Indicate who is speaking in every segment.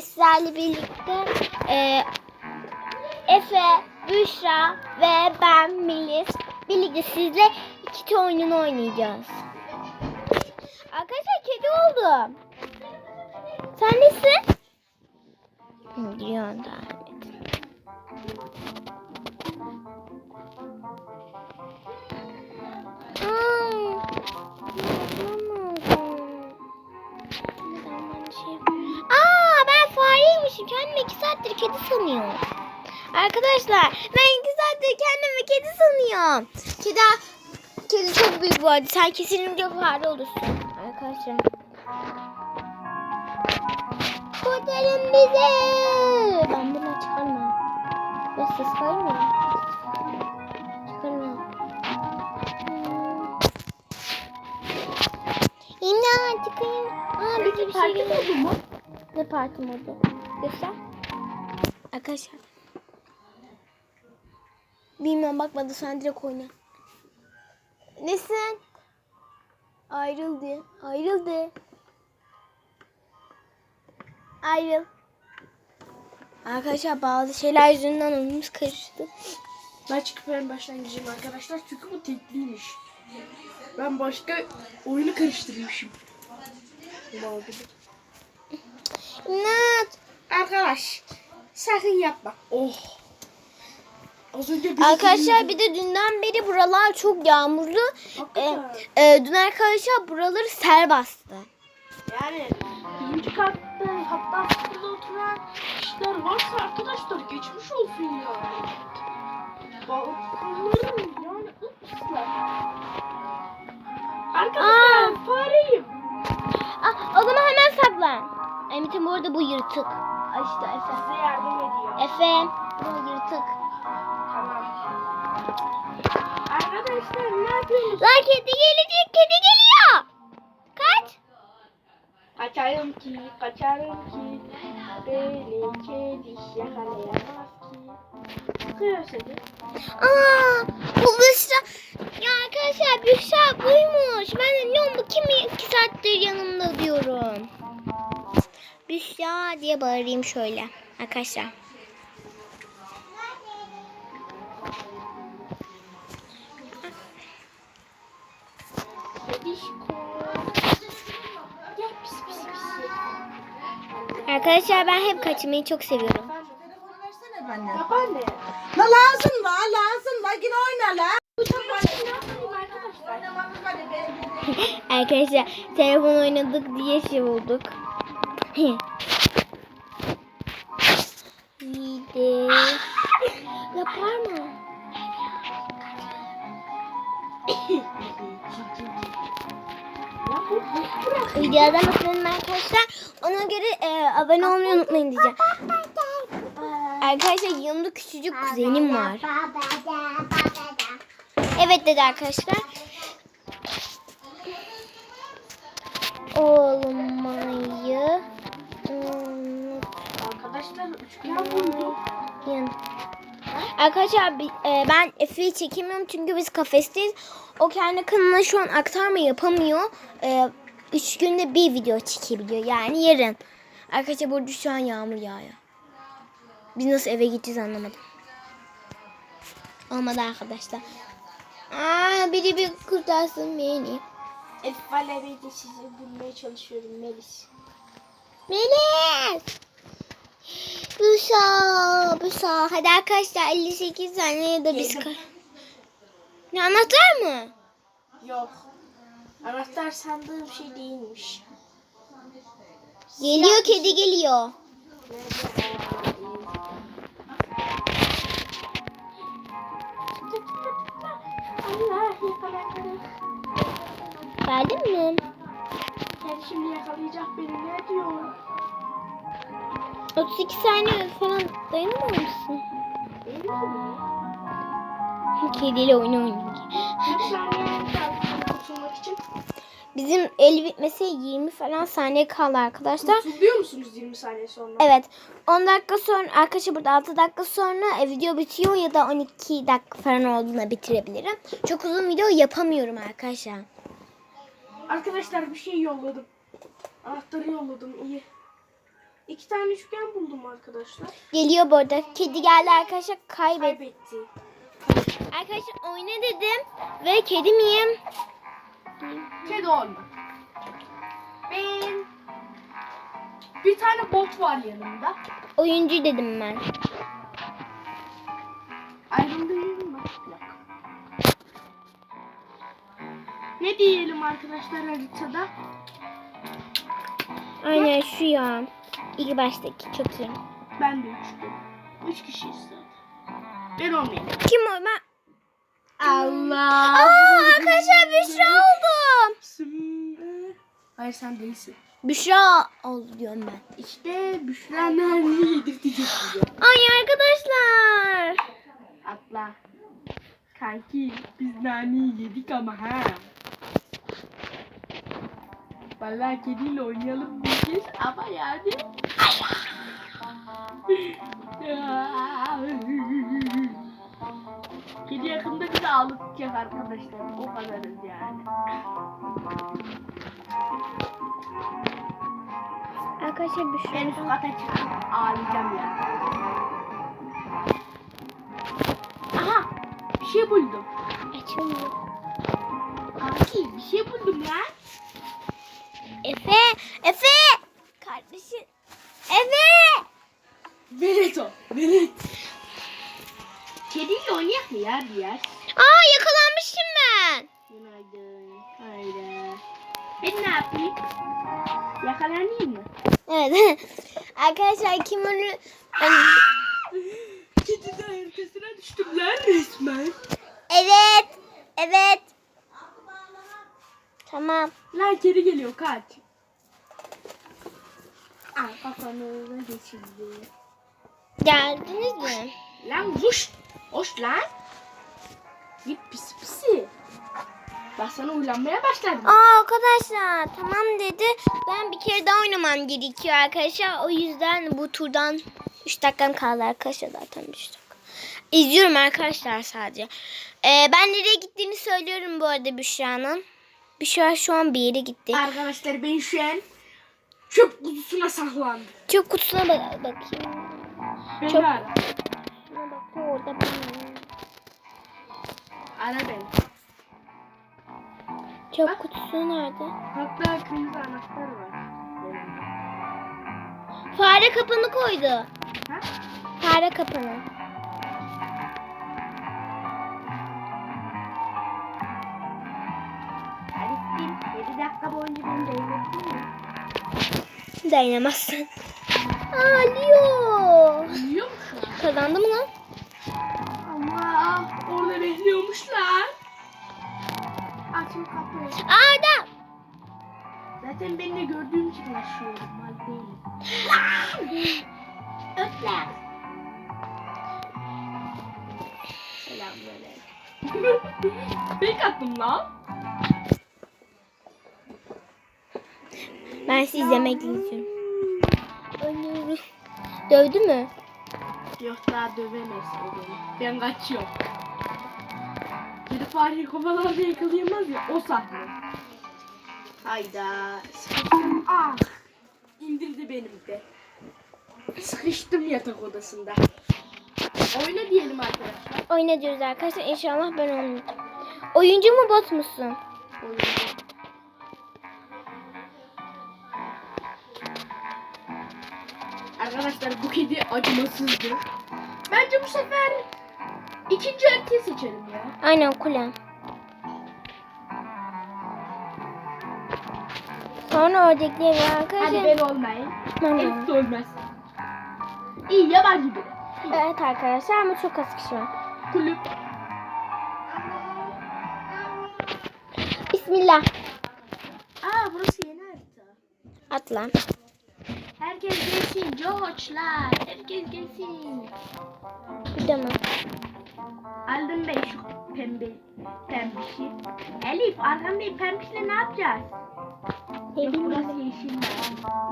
Speaker 1: bugün sizlerle birlikte e, Efe, Büşra ve ben Melis birlikte sizle iki oyununu oynayacağız. Arkadaşlar kedi oldum. Sen nesin? Giriyorsun da. Kedi sanıyorum. Arkadaşlar ben iki saattir kendimi kedi sanıyorum. Kedi, kedi çok büyük bu arada. Sen kesinlikle fare olursun. Arkadaşlar. Kurtarın bizi. Ben bunu çıkarmam. Ve ses kaymıyor. Çıkarmam. İmdat çıkayım. Aa bize bir şey geliyor.
Speaker 2: mu?
Speaker 1: Ne parti modu? Göster. Arkadaşlar. Bilmiyorum bakmadı sen direkt oyna. Nesin? Ayrıldı. Ayrıldı. Ayrıl. Arkadaşlar bazı şeyler yüzünden önümüz karıştı.
Speaker 2: Ben çıkıp en baştan gireceğim arkadaşlar çünkü bu tekliymiş. Ben başka oyunu karıştırmışım.
Speaker 1: İmdat.
Speaker 2: Arkadaş sakın yapma. Oh. Az önce bir
Speaker 1: Arkadaşlar bir de dünden beri buralar çok yağmurlu. Ee,
Speaker 2: Hakikaten.
Speaker 1: e, dün arkadaşlar buraları sel bastı.
Speaker 2: Yani birinci katta hatta sıfırda oturan kişiler varsa arkadaşlar geçmiş olsun ya. Balkonların yani ıpslar. Arkadaşlar
Speaker 1: Aa.
Speaker 2: fareyim.
Speaker 1: Ah, o zaman hemen saklan. Emit'in bu arada bu yırtık. Ay işte Efe.
Speaker 2: Size yardım ediyor.
Speaker 1: Efe bu yırtık.
Speaker 2: Tamam. Arkadaşlar ne yapıyorsunuz?
Speaker 1: Lan kedi gelecek kedi geliyor. Kaç.
Speaker 2: Kaçarım ki, kaçarım ki. Beni kedi yakalayamaz ki. Sıkıyor seni.
Speaker 1: Aa, bu Büşra. Ya arkadaşlar Büşra buymuş. Ben de diyorum bu kim iki saattir yanımda. Büşra diye bağırayım şöyle. Arkadaşlar. Arkadaşlar ben hep kaçmayı çok seviyorum.
Speaker 2: Babaanne.
Speaker 3: La lazım la lazım la yine oyna la. Ya,
Speaker 1: Arkadaşlar telefon oynadık diye şey olduk. İyiydi. Yapar mı? Videodan atlayın arkadaşlar. Ona göre e, abone olmayı unutmayın diyeceğim. Arkadaşlar yanımda küçücük kuzenim var. Evet dedi arkadaşlar. Olmayı.
Speaker 2: Arkadaşlar üçgen buldum.
Speaker 1: Arkadaşlar e, ben Efe'yi çekemiyorum çünkü biz kafesteyiz. O kendi kanalına şu an aktarma yapamıyor. E, üç günde bir video çekebiliyor yani yarın. Arkadaşlar burada şu an yağmur yağıyor. Biz nasıl eve gideceğiz anlamadım. Olmadı arkadaşlar. Aa, biri bir kurtarsın beni.
Speaker 2: Efvale de sizi bulmaya çalışıyorum Melis.
Speaker 1: Melis. Busa, Busa. Hadi arkadaşlar 58 saniye de biz...
Speaker 2: Yedim.
Speaker 1: ka- Ne anahtar mı?
Speaker 2: Yok. Anahtar sandığım şey değilmiş.
Speaker 1: Geliyor kedi geliyor. Geldin mi?
Speaker 2: Yani şimdi yakalayacak beni ne diyor?
Speaker 1: 32 saniye falan.
Speaker 2: Benim mi?
Speaker 1: Kediyle oyun oynuyor.
Speaker 2: Kaç saniye kaldı kurtulmak için?
Speaker 1: Bizim el bitmesi 20 falan saniye kaldı arkadaşlar.
Speaker 2: Kurtuluyor musunuz 20 saniye sonra?
Speaker 1: Evet. 10 dakika sonra arkadaşlar burada 6 dakika sonra e, video bitiyor ya da 12 dakika falan olduğunda bitirebilirim. Çok uzun video yapamıyorum arkadaşlar.
Speaker 2: Arkadaşlar bir şey yolladım. Anahtarı yolladım iyi. İki tane üçgen buldum arkadaşlar.
Speaker 1: Geliyor bu arada. Kedi geldi arkadaşlar kaybet.
Speaker 2: Kaybetti.
Speaker 1: Arkadaşlar oyna dedim ve kedi miyim?
Speaker 2: Kedi olma. Ben bir tane bot var yanımda.
Speaker 1: Oyuncu dedim ben.
Speaker 2: Mı? Yok. Ne diyelim arkadaşlar haritada?
Speaker 1: Aynen şu ya. İlk baştaki çok iyi.
Speaker 2: Ben de üçtüm. Üç kişiyiz zaten. Ben olmayayım.
Speaker 1: Kim o? Ben...
Speaker 2: Allah.
Speaker 1: Aa arkadaşlar Büşra oldum.
Speaker 2: Hayır sen değilsin.
Speaker 1: Büşra oldu diyorum ben.
Speaker 2: İşte Büşra naneyi yedirtecek bize.
Speaker 1: Ay arkadaşlar.
Speaker 2: Atla. Kanki biz naneyi yedik ama ha. Vallahi kediyle oynayalım diyeceğiz ama yani. Kedi yakında bizi ağlatacak arkadaşlar. O kadarız yani.
Speaker 1: Arkadaşlar Büşra.
Speaker 2: Ben üst kata çıkıp ağlayacağım ya. Aha! Bir şey buldum.
Speaker 1: Açılmıyor.
Speaker 2: Kanki bir şey buldum ya.
Speaker 1: Efe. Efe. Kardeşim. Efe.
Speaker 2: Velet o. Velet. Kediyle oynayak mı ya bir yer?
Speaker 1: Aa yakalanmışım ben.
Speaker 2: Günaydın. Haydi. Ben ne yapayım? Yakalanayım mı?
Speaker 1: Evet. arkadaşlar kim onu...
Speaker 2: Kedi de arkasına düştüm lan resmen.
Speaker 1: Evet. Evet. Tamam.
Speaker 2: Lan kedi geliyor kaç. Al kafanı geçirdi.
Speaker 1: Geldiniz mi?
Speaker 2: Lan vuş. Hoş lan. Git pisi pisi. Bak sana uylanmaya başladım.
Speaker 1: Aa arkadaşlar tamam dedi. Ben bir kere daha oynamam gerekiyor arkadaşlar. O yüzden bu turdan 3 dakikam kaldı arkadaşlar zaten 3 dakika. İzliyorum arkadaşlar sadece. Ee, ben nereye gittiğini söylüyorum bu arada Büşra'nın. Büşra şu an bir yere gitti.
Speaker 2: Arkadaşlar ben şu an çöp kutusuna saklandım.
Speaker 1: Çöp kutusuna bak bakayım.
Speaker 2: Beni
Speaker 1: Çöp-
Speaker 2: ara.
Speaker 1: Şuna bak orada ben.
Speaker 2: Ara beni.
Speaker 1: Çöp kutusu nerede?
Speaker 2: Hatta kırmızı anahtar var.
Speaker 1: Fare kapanı koydu.
Speaker 2: Ha?
Speaker 1: Fare kapanı.
Speaker 2: Dakika boyunca beni devrettin mi?
Speaker 1: Dayanamazsın.
Speaker 2: Mu şu an?
Speaker 1: Kazandı mı lan?
Speaker 2: Allah orada bekliyormuşlar. Açın kapıyı.
Speaker 1: Arda.
Speaker 2: Zaten beni de gördüğüm için uğraşıyorum. Mal değilim.
Speaker 1: Ötler.
Speaker 2: Selamünaleyküm. Fake attım lan.
Speaker 1: Ben sizi yemek izliyorum. Ölüyorum. Dövdü mü?
Speaker 2: Yok daha dövemez o beni. Ben kaçıyorum. Kedi fareyi kovalarda yakalayamaz ya o sahne. Hayda. Sıkıştım. Ah. İndirdi benim de. Sıkıştım yatak odasında. Oyna diyelim arkadaşlar.
Speaker 1: Oyna diyoruz arkadaşlar. İnşallah ben oynayacağım. Oyuncu mu bot musun?
Speaker 2: Oyuncu. Arkadaşlar bu kedi acımasızdı. Bence bu sefer ikinci erkeği seçelim ya.
Speaker 1: Aynen kulem. Sonra
Speaker 2: Hadi
Speaker 1: arkadaşlar.
Speaker 2: ben olmayayım.
Speaker 1: Ben de
Speaker 2: Hepsi olmaz. İyi yabancı biri.
Speaker 1: Evet arkadaşlar ama çok az kişi var.
Speaker 2: Kulüp.
Speaker 1: Bismillah.
Speaker 2: Aa burası yeni harita.
Speaker 1: Atla.
Speaker 2: Herkes gelsin George'lar. Herkes gelsin.
Speaker 1: Mı?
Speaker 2: Aldım ben şu pembe pembişi. Elif arkandaki pembişle ne yapacağız? Yok burası yeşil.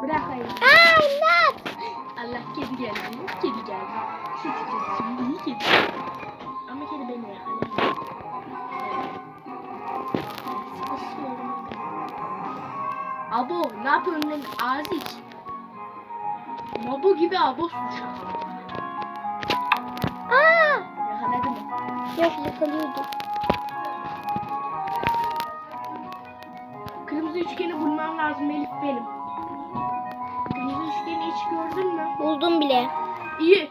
Speaker 2: Bırak Elif.
Speaker 1: Aa imdat.
Speaker 2: Allah kedi geldi. Kedi geldi. Şu kedi şimdi iyi kedi. Ama kedi beni. Sıkışıyorum. Abo ne yapıyorsun lan Aziz? Ama bu gibi abos uşak.
Speaker 1: Aa!
Speaker 2: Yakaladı mı?
Speaker 1: Yok yakalıyordu.
Speaker 2: Kırmızı üçgeni bulmam lazım Elif benim. Kırmızı üçgeni hiç gördün mü?
Speaker 1: Buldum bile.
Speaker 2: İyi.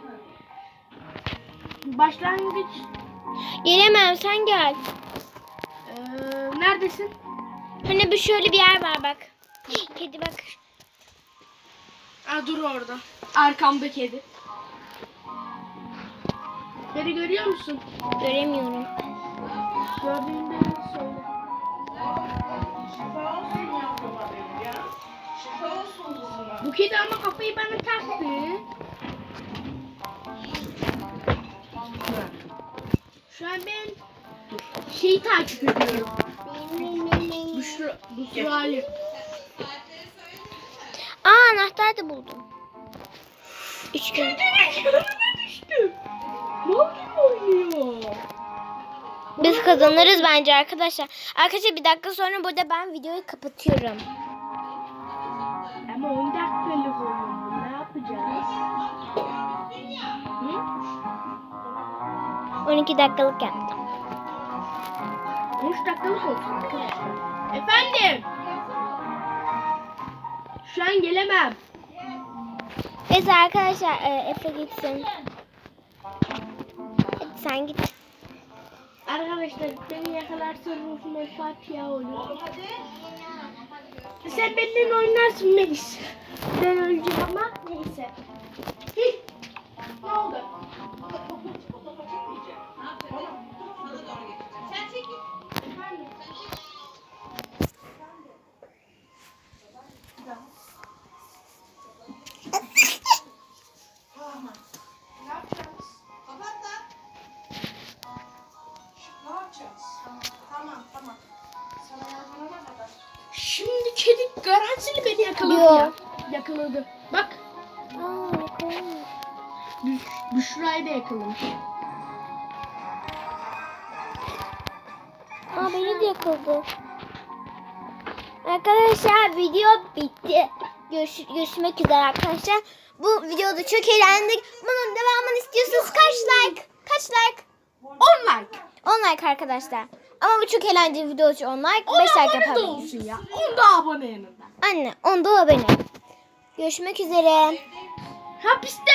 Speaker 2: Başlangıç.
Speaker 1: Gelemem sen gel.
Speaker 2: Ee, neredesin?
Speaker 1: Hani bir şöyle bir yer var bak. Kedi bak.
Speaker 2: Aa, dur orada. Arkamda kedi. Beni görüyor musun?
Speaker 1: Göremiyorum.
Speaker 2: Gördüğünde söyle. Bu kedi ama kafayı bana taktı. Şu an ben şeyi takip ediyorum. Büşra, Büşra Ali.
Speaker 1: Anahtar da buldum. Üç gün.
Speaker 2: düştüm. Mal gibi oynuyor.
Speaker 1: Biz kazanırız bence arkadaşlar. Arkadaşlar bir dakika sonra burada ben videoyu kapatıyorum.
Speaker 2: Ama 10 dakikalık oyun bu. Ne yapacağız? Hı?
Speaker 1: 12 dakikalık yaptım.
Speaker 2: 13 dakikalık olsun arkadaşlar. Efendim? Şu an gelemem.
Speaker 1: Neyse arkadaşlar e, Efe gitsin. Hadi sen git.
Speaker 2: Arkadaşlar beni yakalarsa ruhuma Fatiha olur. Sen benimle oynarsın Melis. Ben öleceğim ama neyse. Hih. Ne oldu? Garantili beni yakaladı
Speaker 1: Yo.
Speaker 2: ya. Yakaladı. Bak
Speaker 1: Aa.
Speaker 2: Büş, Büşra'yı da yakalamış.
Speaker 1: Aa beni de yakaladı. Arkadaşlar video bitti. Görüş, görüşmek üzere arkadaşlar. Bu videoda çok eğlendik. Bunun devamını istiyorsanız kaç like? Kaç like?
Speaker 2: 10 like.
Speaker 1: 10 like arkadaşlar. Ama bu çok eğlenceli video için 10 like.
Speaker 2: 10
Speaker 1: 5 like
Speaker 2: abone de
Speaker 1: yapalım.
Speaker 2: olsun ya. 10 da abone.
Speaker 1: Anne 10 da abone. Görüşmek üzere.
Speaker 2: Hapiste